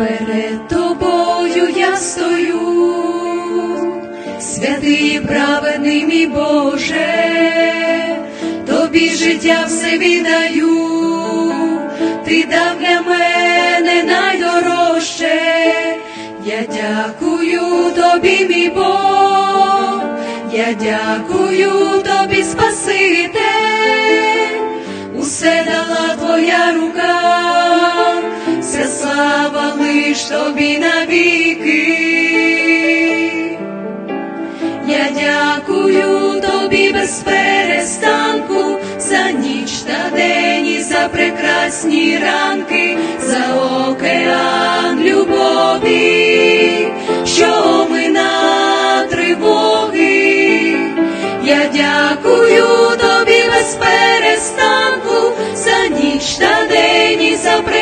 перед тобою я стою, святий і праведний мій Боже, тобі життя все віддаю, ти дав для мене найдорожче, я дякую тобі, мій Бог, я дякую тобі, Спаситель, слава лиш тобі навіки. Я дякую тобі без перестанку за ніч та день, і за прекрасні ранки, за океан любові, що ми мина тривоги. Я дякую тобі без перестанку за ніч та день, і за прекрасні